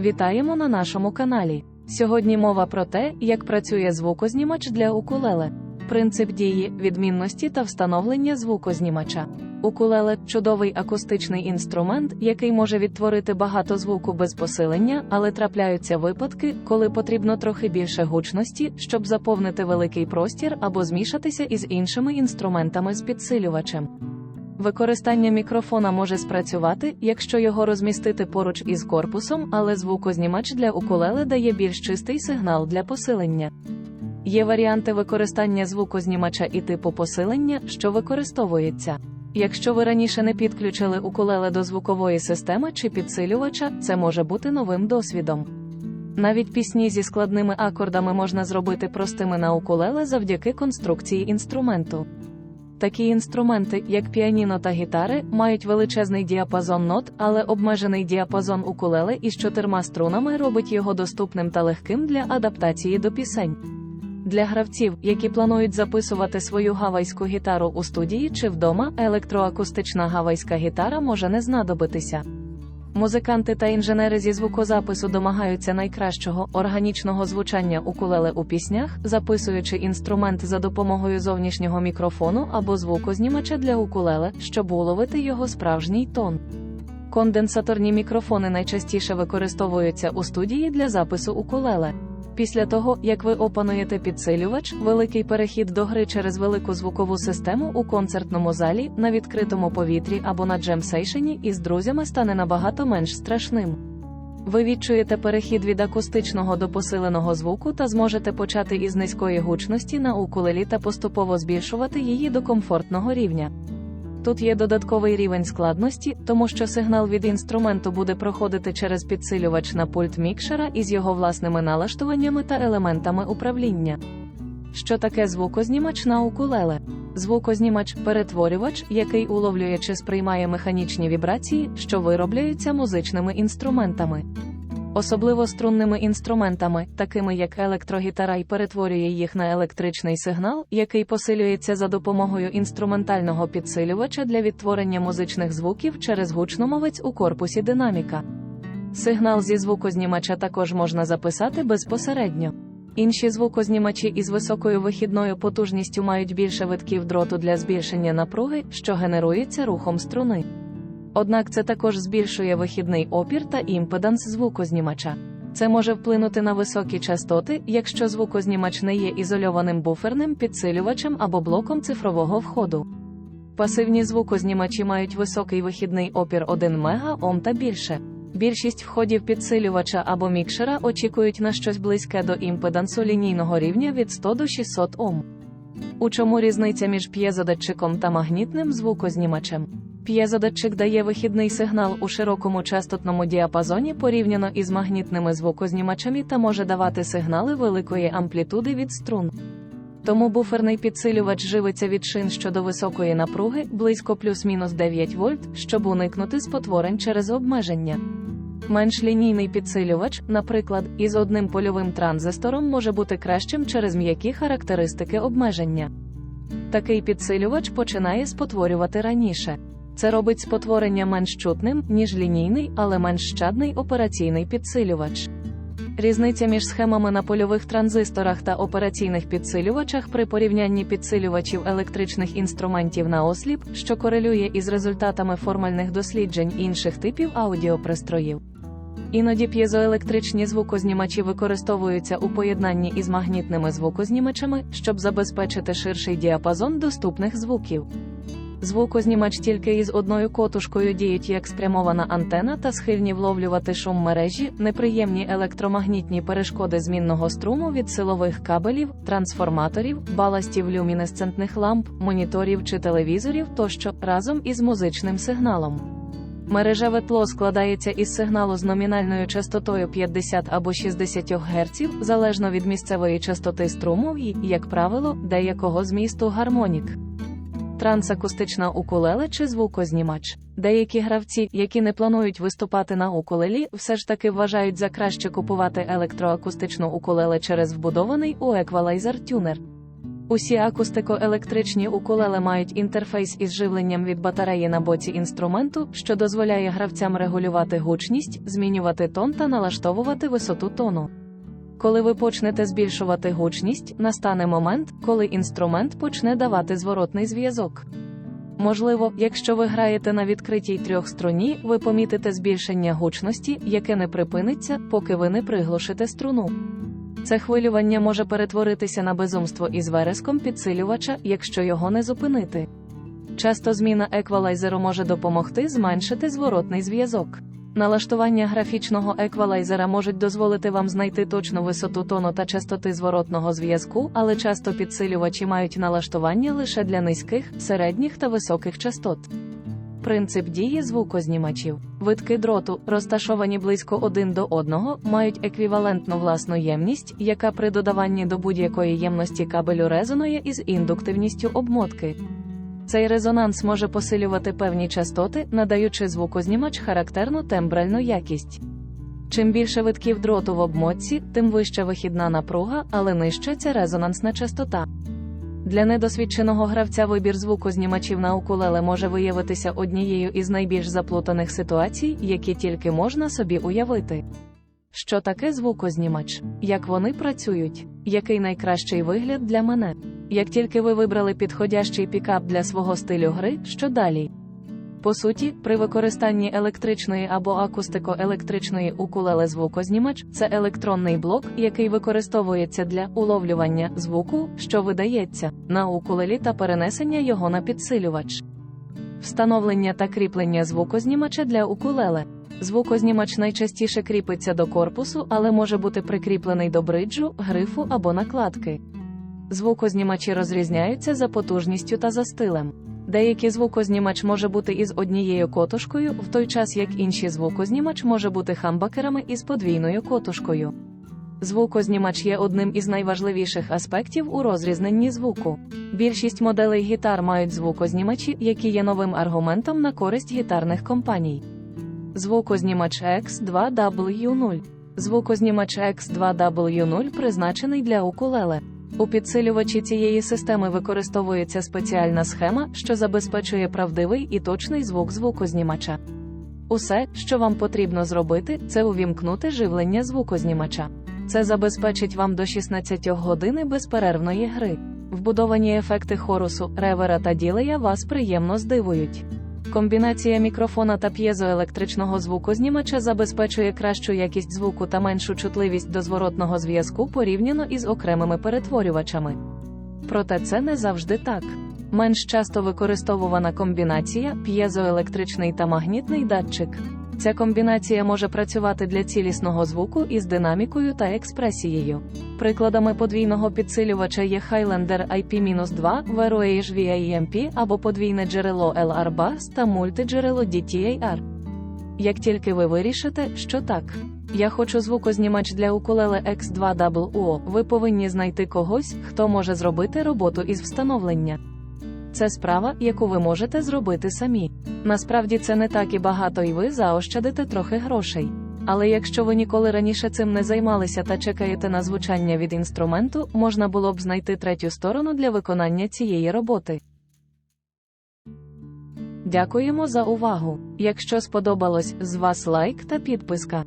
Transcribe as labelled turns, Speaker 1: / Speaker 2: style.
Speaker 1: Вітаємо на нашому каналі. Сьогодні мова про те, як працює звукознімач для укулеле. Принцип дії, відмінності та встановлення звукознімача. Укулеле чудовий акустичний інструмент, який може відтворити багато звуку без посилення, але трапляються випадки, коли потрібно трохи більше гучності, щоб заповнити великий простір або змішатися із іншими інструментами з підсилювачем. Використання мікрофона може спрацювати, якщо його розмістити поруч із корпусом, але звукознімач для укулеле дає більш чистий сигнал для посилення. Є варіанти використання звукознімача і типу посилення, що використовується. Якщо ви раніше не підключили укулеле до звукової системи чи підсилювача, це може бути новим досвідом. Навіть пісні зі складними акордами можна зробити простими на укулеле завдяки конструкції інструменту. Такі інструменти, як піаніно та гітари, мають величезний діапазон нот, але обмежений діапазон укулеле із чотирма струнами робить його доступним та легким для адаптації до пісень. Для гравців, які планують записувати свою гавайську гітару у студії чи вдома, електроакустична гавайська гітара може не знадобитися. Музиканти та інженери зі звукозапису домагаються найкращого органічного звучання укулеле у піснях, записуючи інструмент за допомогою зовнішнього мікрофону або звукознімача для укулеле, щоб уловити його справжній тон. Конденсаторні мікрофони найчастіше використовуються у студії для запису укулеле. Після того, як ви опануєте підсилювач, великий перехід до гри через велику звукову систему у концертному залі, на відкритому повітрі або на джемсейшені із друзями стане набагато менш страшним. Ви відчуєте перехід від акустичного до посиленого звуку та зможете почати із низької гучності на укулелі та поступово збільшувати її до комфортного рівня. Тут є додатковий рівень складності, тому що сигнал від інструменту буде проходити через підсилювач на пульт мікшера із його власними налаштуваннями та елементами управління. Що таке звукознімач на укулеле? Звукознімач перетворювач, який уловлює чи сприймає механічні вібрації, що виробляються музичними інструментами. Особливо струнними інструментами, такими як електрогітара, й перетворює їх на електричний сигнал, який посилюється за допомогою інструментального підсилювача для відтворення музичних звуків через гучномовець у корпусі динаміка. Сигнал зі звукознімача також можна записати безпосередньо. Інші звукознімачі із високою вихідною потужністю мають більше витків дроту для збільшення напруги, що генерується рухом струни. Однак це також збільшує вихідний опір та імпеданс звукознімача. Це може вплинути на високі частоти, якщо звукознімач не є ізольованим буферним підсилювачем або блоком цифрового входу. Пасивні звукознімачі мають високий вихідний опір 1 МОм та більше. Більшість входів підсилювача або мікшера очікують на щось близьке до імпедансу лінійного рівня від 100 до 600 Ом. У чому різниця між п'єзодатчиком та магнітним звукознімачем? П'єзодатчик дає вихідний сигнал у широкому частотному діапазоні порівняно із магнітними звукознімачами та може давати сигнали великої амплітуди від струн. Тому буферний підсилювач живиться від шин щодо високої напруги близько плюс-мінус 9 вольт, щоб уникнути спотворень через обмеження. Менш лінійний підсилювач, наприклад, із одним польовим транзистором може бути кращим через м'які характеристики обмеження. Такий підсилювач починає спотворювати раніше. Це робить спотворення менш чутним, ніж лінійний, але менш щадний операційний підсилювач. Різниця між схемами на польових транзисторах та операційних підсилювачах при порівнянні підсилювачів електричних інструментів на осліп, що корелює із результатами формальних досліджень інших типів аудіопристроїв. Іноді п'єзоелектричні звукознімачі використовуються у поєднанні із магнітними звукознімачами, щоб забезпечити ширший діапазон доступних звуків. Звукознімач тільки із одною котушкою діють як спрямована антена та схильні вловлювати шум мережі, неприємні електромагнітні перешкоди змінного струму від силових кабелів, трансформаторів, баластів люмінесцентних ламп, моніторів чи телевізорів тощо разом із музичним сигналом. Мережеве тло складається із сигналу з номінальною частотою 50 або 60 Гц, залежно від місцевої частоти струму і, як правило, деякого змісту гармонік трансакустична укулеле чи звукознімач. Деякі гравці, які не планують виступати на укулелі, все ж таки вважають за краще купувати електроакустичну укулеле через вбудований у еквалайзер тюнер. Усі акустико-електричні укулеле мають інтерфейс із живленням від батареї на боці інструменту, що дозволяє гравцям регулювати гучність, змінювати тон та налаштовувати висоту тону. Коли ви почнете збільшувати гучність, настане момент, коли інструмент почне давати зворотний зв'язок. Можливо, якщо ви граєте на відкритій трьохструні, ви помітите збільшення гучності, яке не припиниться, поки ви не приглушите струну. Це хвилювання може перетворитися на безумство із вереском підсилювача, якщо його не зупинити. Часто зміна еквалайзеру може допомогти зменшити зворотний зв'язок. Налаштування графічного еквалайзера можуть дозволити вам знайти точну висоту тону та частоти зворотного зв'язку, але часто підсилювачі мають налаштування лише для низьких, середніх та високих частот. Принцип дії звукознімачів. Витки дроту, розташовані близько один до одного, мають еквівалентну власну ємність, яка при додаванні до будь-якої ємності кабелю резонує із індуктивністю обмотки. Цей резонанс може посилювати певні частоти, надаючи звукознімач характерну тембральну якість. Чим більше витків дроту в обмотці, тим вища вихідна напруга, але нижча ця резонансна частота. Для недосвідченого гравця вибір звукознімачів на укулеле може виявитися однією із найбільш заплутаних ситуацій, які тільки можна собі уявити. Що таке звукознімач? Як вони працюють? Який найкращий вигляд для мене? Як тільки ви вибрали підходящий пікап для свого стилю гри, що далі? По суті, при використанні електричної або акустико-електричної укулеле звукознімач це електронний блок, який використовується для уловлювання звуку, що видається на укулелі та перенесення його на підсилювач. Встановлення та кріплення звукознімача для укулеле. Звукознімач найчастіше кріпиться до корпусу, але може бути прикріплений до бриджу, грифу або накладки. Звукознімачі розрізняються за потужністю та за стилем. Деякий звукознімач може бути із однією котушкою, в той час як інший звукознімач може бути хамбакерами із подвійною котушкою. Звукознімач є одним із найважливіших аспектів у розрізненні звуку. Більшість моделей гітар мають звукознімачі, які є новим аргументом на користь гітарних компаній. Звукознімач X2W0 Звукознімач X2W0 призначений для укулеле. У підсилювачі цієї системи використовується спеціальна схема, що забезпечує правдивий і точний звук звукознімача. Усе, що вам потрібно зробити, це увімкнути живлення звукознімача. Це забезпечить вам до 16 години безперервної гри. Вбудовані ефекти хорусу, ревера та ділея вас приємно здивують. Комбінація мікрофона та п'єзоелектричного звукознімача забезпечує кращу якість звуку та меншу чутливість до зворотного зв'язку порівняно із окремими перетворювачами. Проте це не завжди так. Менш часто використовувана комбінація п'єзоелектричний та магнітний датчик. Ця комбінація може працювати для цілісного звуку із динамікою та експресією. Прикладами подвійного підсилювача є Highlander IP-2, VROH VIMP або подвійне джерело LR Bass та мультиджерело DTAR. Як тільки ви вирішите, що так, я хочу звукознімач для укулеле X2WO, ви повинні знайти когось, хто може зробити роботу із встановлення. Це справа, яку ви можете зробити самі. Насправді це не так і багато, і ви заощадите трохи грошей. Але якщо ви ніколи раніше цим не займалися та чекаєте на звучання від інструменту, можна було б знайти третю сторону для виконання цієї роботи. Дякуємо за увагу. Якщо сподобалось, з вас лайк та підписка.